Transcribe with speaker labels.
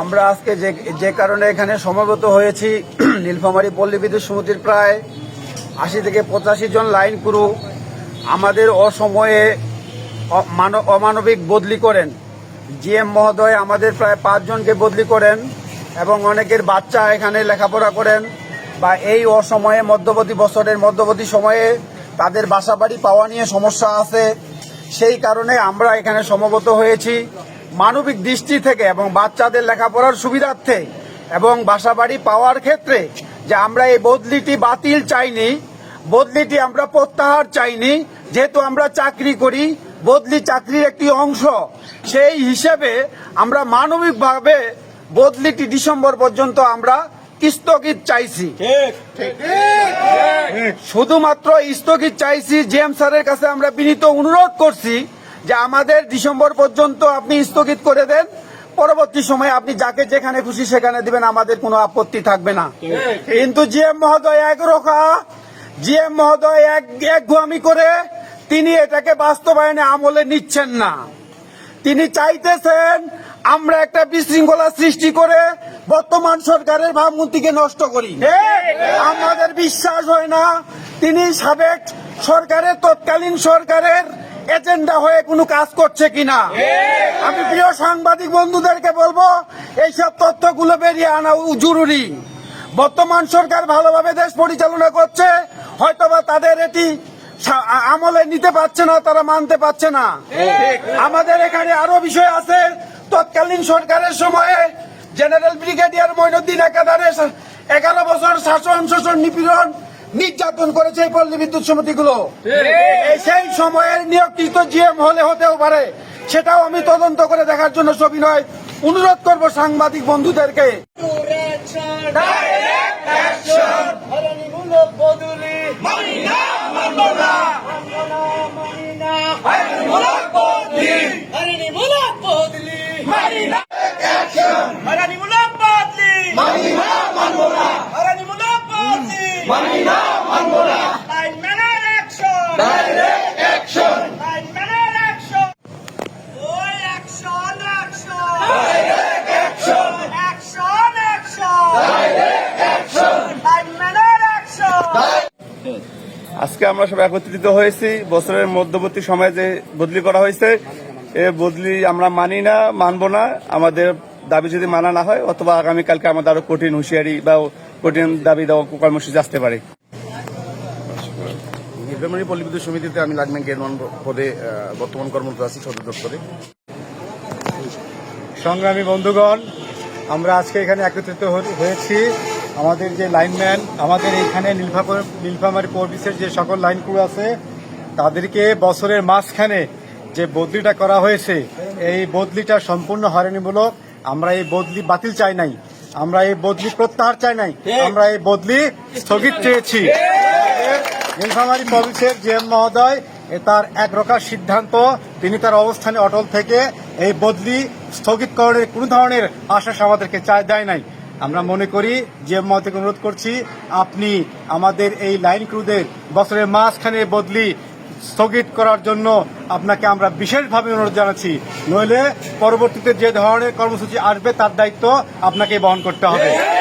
Speaker 1: আমরা আজকে যে যে কারণে এখানে সমবেত হয়েছি, নীলফামারী পল্লী বিদ্যুৎ সমিতির প্রায় আশি থেকে পঁচাশি জন লাইন ক্রু আমাদের অসময়ে অমানবিক বদলি করেন। জিএম মহোদয় আমাদের প্রায় পাঁচজনকে বদলি করেন এবং অনেকের বাচ্চা এখানে লেখাপড়া করেন বা এই অসময়ে মধ্যবর্তী বছরের মধ্যবর্তী সময়ে তাদের বাসাবাড়ি পাওয়া নিয়ে সমস্যা আছে। সেই কারণে আমরা এখানে সমবেত হয়েছি। মানবিক দৃষ্টি থেকে এবং বাচ্চাদের লেখাপড়ার সুবিধার্থে এবং বাসাবাড়ি পাওয়ার ক্ষেত্রে যে আমরা এই বদলিটি বাতিল চাইনি বদলিটি আমরা প্রত্যাহার চাইনি যেহেতু আমরা চাকরি করি বদলি চাকরির একটি অংশ সেই হিসেবে আমরা মানবিকভাবে বদলিটি ডিসেম্বর পর্যন্ত আমরা স্থগিত চাইছি। শুধুমাত্র স্থগিত চাইছি জেম স্যারের কাছে আমরা বিনীত অনুরোধ করছি যে আমাদের ডিসেম্বর পর্যন্ত আপনি স্থগিত করে দেন, পরবর্তী সময়ে আপনি যাকে যেখানে খুশি সেখানে দিবেন, আমাদের কোনো আপত্তি থাকবে না। কিন্তু জিএম মহোদয় এক একরোখা জিএম মহোদয় এক একগুয়ামি করে তিনি এটাকে বাস্তবায়নে আমলে নিচ্ছেন না। তিনি চাইতেছেন আমরা একটা বিশৃঙ্খলা সৃষ্টি করে বর্তমান সরকারের ভাবমূর্তিকে নষ্ট করি। আমাদের বিশ্বাস হয় না, তিনি সাবেক সরকারের, তৎকালীন সরকারের এজেন্ডা হয়ে কোনো কাজ করছে কিনা? আমি প্রিয় সাংবাদিক বন্ধুদেরকে বলব, এইসব তথ্যগুলো বেরিয়ে আনা জরুরি। বর্তমান সরকার ভালোভাবে দেশ পরিচালনা করছে, হয়তোবা তাদের এটি আমলে নিতে পারছে না, তারা মানতে পারছে না। আমাদের এখানে আরও বিষয় আছে, তৎকালীন সরকারের সময়ে জেনারেল ব্রিগেডিয়ার মইনুদ্দিন একাধারে সা- এগারো বছর শাসন, শোষণ, নিপীড়ন নির্যাতন করেছে এই পল্লী বিদ্যুৎ সমিতিগুলো। এই সেই সময়ের নিয়োগকৃত জিএম হলে হতেও পারে সেটাও আমি তদন্ত করে দেখার জন্য ছবি নয় অনুরোধ করব সাংবাদিক বন্ধুদেরকে
Speaker 2: Direct action! হয়রানিমূলক বদলি মানি না মানব না মানব না মানি না হয়রানিমূলক বদলি হয়রানিমূলক বদলি মানি না অ্যাকশন হয়রানিমূলক বদলি মানি না মানব না হয়রানিমূলক বদলি মানি না মানব না লাইন ম্যানের অ্যাকশন ডাইরেক্ট অ্যাকশন লাইন ম্যানের অ্যাকশন ওই action action direct action action action line ম্যানের অ্যাকশন
Speaker 3: আজকে আমরা সব একত্রিত হয়েছি। বছরের মধ্যবর্তী সময়ে যে বদলি করা হয়েছে এ বদলি আমরা মানি না মানব না। আমাদের দাবি যদি মানা না হয় অথবা আগামীকালকে আমাদের আরও কঠিন হুঁশিয়ারি বা কঠিন দাবি দেওয়া কর্মসূচি আসতে পারে।
Speaker 4: নীলফামারী পল্লীবিদ্যুৎ সমিতিতে আমি লাইনম্যান গ্রেড ওয়ান পদে বর্তমান কর্মরত আছি সদর দপ্তরে।
Speaker 5: সংগ্রামী বন্ধুগণ আমরা আজকে এখানে একত্রিত হয়েছি। আমাদের যে লাইনম্যান আমাদের এখানে নীলফামার, নীলফামারী পর্বিসের যে সকল লাইন ক্রু আছে, তাদেরকে বছরের মাঝখানে যে বদলিটা করা হয়েছে, এই বদলিটা সম্পূর্ণ হয়রানিমূলক। আমরা এই বদলি বাতিল চাই নাই। আমরা এই বদলি প্রত্যাহার চাই নাই। আমরা এই বদলি স্থগিত চেয়েছি। নীলফামারী প্রভিন্সের জিএম মহোদয় তার এক রকার সিদ্ধান্ত, তিনি তার অবস্থানে অটল থেকে এই বদলি স্থগিতকরণের কোনো ধরনের আশ্বাস আমাদেরকে চায় দেয় নাই। আমরা মনে করি, যে মহোদয়কে অনুরোধ করছি, আপনি আমাদের এই লাইন ক্রুদের বছরের মাঝখানে বদলি স্থগিত করার জন্য আপনাকে আমরা বিশেষভাবে অনুরোধ জানাচ্ছি। নইলে পরবর্তীতে যে ধরনের কর্মসূচি আসবে, তার দায়িত্ব আপনাকে বহন করতে হবে।